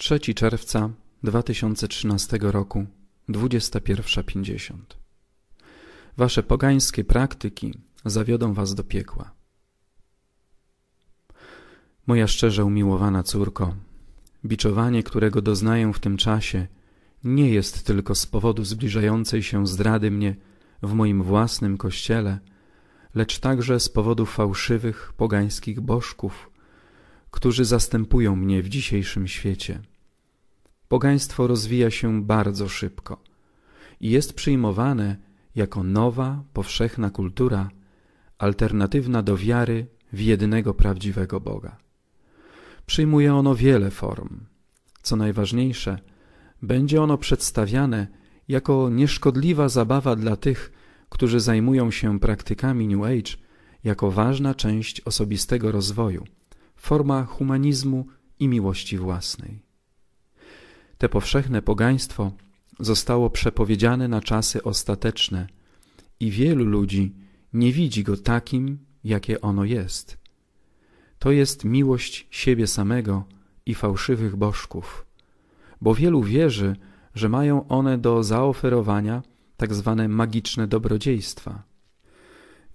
3 czerwca 2013 roku, 21.50 Wasze pogańskie praktyki zawiodą was do piekła. Moja szczerze umiłowana córko, biczowanie, którego doznaję w tym czasie, nie jest tylko z powodu zbliżającej się zdrady mnie w moim własnym kościele, lecz także z powodu fałszywych, pogańskich bożków, którzy zastępują mnie w dzisiejszym świecie. Pogaństwo rozwija się bardzo szybko i jest przyjmowane jako nowa, powszechna kultura, alternatywna do wiary w jednego prawdziwego Boga. Przyjmuje ono wiele form. Co najważniejsze, będzie ono przedstawiane jako nieszkodliwa zabawa dla tych, którzy zajmują się praktykami New Age jako ważna część osobistego rozwoju, forma humanizmu i miłości własnej. Te powszechne pogaństwo zostało przepowiedziane na czasy ostateczne i wielu ludzi nie widzi go takim, jakie ono jest. To jest miłość siebie samego i fałszywych bożków, bo wielu wierzy, że mają one do zaoferowania tak zwane magiczne dobrodziejstwa.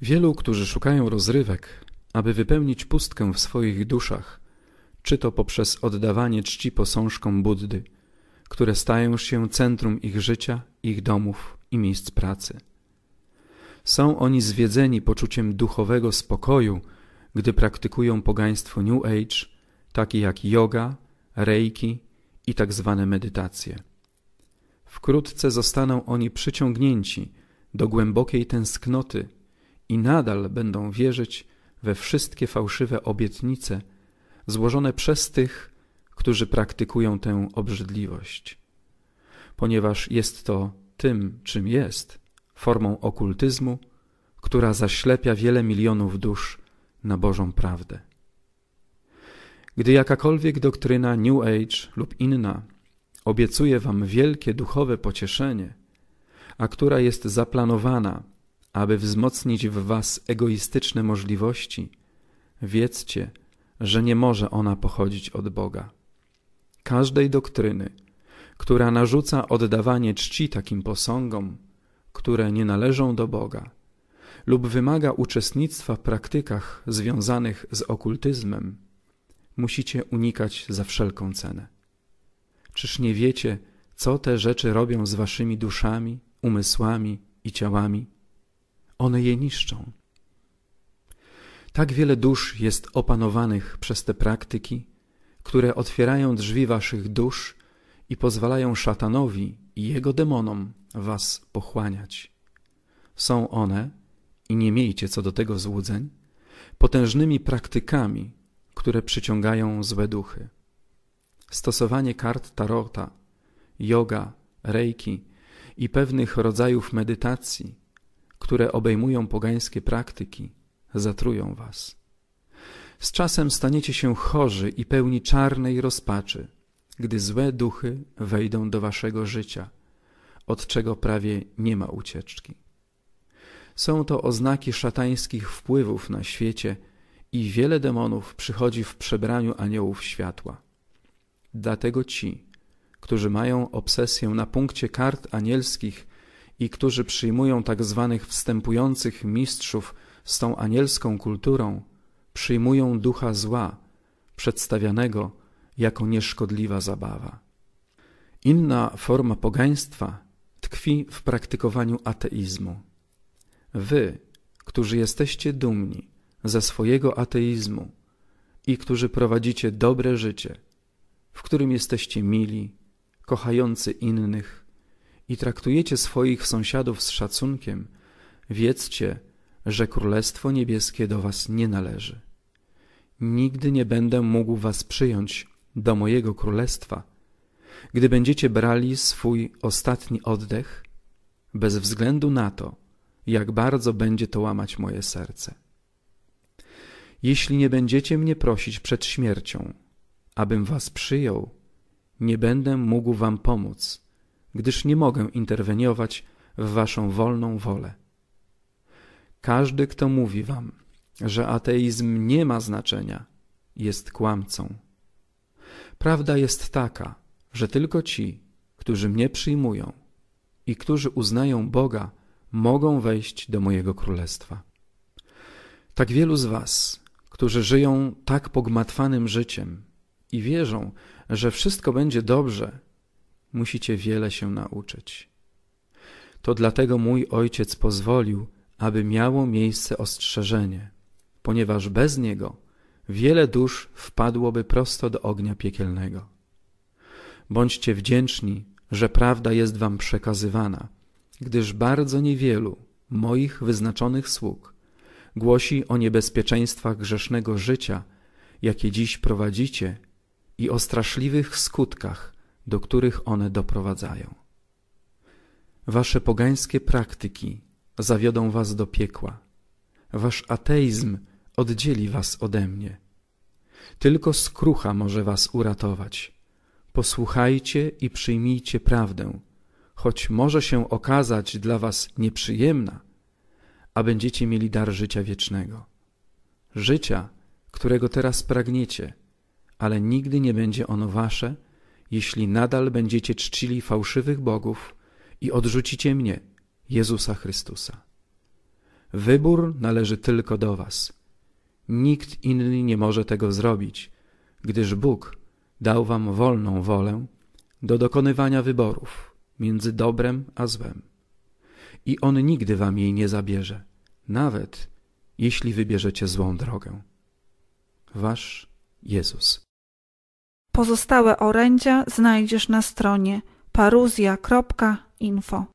Wielu, którzy szukają rozrywek, aby wypełnić pustkę w swoich duszach, czy to poprzez oddawanie czci posążkom Buddy, które stają się centrum ich życia, ich domów i miejsc pracy. Są oni zwiedzeni poczuciem duchowego spokoju, gdy praktykują pogaństwo New Age, takie jak yoga, reiki i tak zwane medytacje. Wkrótce zostaną oni przyciągnięci do głębokiej tęsknoty i nadal będą wierzyć we wszystkie fałszywe obietnice złożone przez tych, którzy praktykują tę obrzydliwość. Ponieważ jest to tym, czym jest, formą okultyzmu, która zaślepia wiele milionów dusz na Bożą prawdę. Gdy jakakolwiek doktryna New Age lub inna obiecuje wam wielkie duchowe pocieszenie, a która jest zaplanowana, aby wzmocnić w was egoistyczne możliwości, wiedzcie, że nie może ona pochodzić od Boga. Każdej doktryny, która narzuca oddawanie czci takim posągom, które nie należą do Boga, lub wymaga uczestnictwa w praktykach związanych z okultyzmem, musicie unikać za wszelką cenę. Czyż nie wiecie, co te rzeczy robią z waszymi duszami, umysłami i ciałami? One je niszczą. Tak wiele dusz jest opanowanych przez te praktyki, które otwierają drzwi waszych dusz i pozwalają szatanowi i jego demonom was pochłaniać. Są one, i nie miejcie co do tego złudzeń, potężnymi praktykami, które przyciągają złe duchy. Stosowanie kart tarota, yoga, reiki i pewnych rodzajów medytacji, które obejmują pogańskie praktyki, zatrują was. Z czasem staniecie się chorzy i pełni czarnej rozpaczy, gdy złe duchy wejdą do waszego życia, od czego prawie nie ma ucieczki. Są to oznaki szatańskich wpływów na świecie i wiele demonów przychodzi w przebraniu aniołów światła. Dlatego ci, którzy mają obsesję na punkcie kart anielskich i którzy przyjmują tak zwanych wstępujących mistrzów z tą anielską kulturą, przyjmują ducha zła, przedstawianego jako nieszkodliwa zabawa. Inna forma pogaństwa tkwi w praktykowaniu ateizmu. Wy, którzy jesteście dumni ze swojego ateizmu i którzy prowadzicie dobre życie, w którym jesteście mili, kochający innych i traktujecie swoich sąsiadów z szacunkiem, wiedzcie, że Królestwo Niebieskie do was nie należy. Nigdy nie będę mógł was przyjąć do mojego królestwa, gdy będziecie brali swój ostatni oddech, bez względu na to, jak bardzo będzie to łamać moje serce. Jeśli nie będziecie mnie prosić przed śmiercią, abym was przyjął, nie będę mógł wam pomóc, gdyż nie mogę interweniować w waszą wolną wolę. Każdy, kto mówi wam, że ateizm nie ma znaczenia, jest kłamcą. Prawda jest taka, że tylko ci, którzy mnie przyjmują i którzy uznają Boga, mogą wejść do mojego królestwa. Tak wielu z was, którzy żyją tak pogmatwanym życiem i wierzą, że wszystko będzie dobrze, musicie wiele się nauczyć. To dlatego mój ojciec pozwolił, aby miało miejsce ostrzeżenie, ponieważ bez niego wiele dusz wpadłoby prosto do ognia piekielnego. Bądźcie wdzięczni, że prawda jest wam przekazywana, gdyż bardzo niewielu moich wyznaczonych sług głosi o niebezpieczeństwach grzesznego życia, jakie dziś prowadzicie i o straszliwych skutkach, do których one doprowadzają. Wasze pogańskie praktyki zawiodą was do piekła. Wasz ateizm oddzieli was ode mnie. Tylko skrucha może was uratować. Posłuchajcie i przyjmijcie prawdę, choć może się okazać dla was nieprzyjemna, a będziecie mieli dar życia wiecznego. Życia, którego teraz pragniecie, ale nigdy nie będzie ono wasze, jeśli nadal będziecie czcili fałszywych bogów i odrzucicie mnie, Jezusa Chrystusa. Wybór należy tylko do Was. Nikt inny nie może tego zrobić, gdyż Bóg dał Wam wolną wolę do dokonywania wyborów między dobrem a złem. I On nigdy Wam jej nie zabierze, nawet jeśli wybierzecie złą drogę. Wasz Jezus. Pozostałe orędzia znajdziesz na stronie paruzja.info.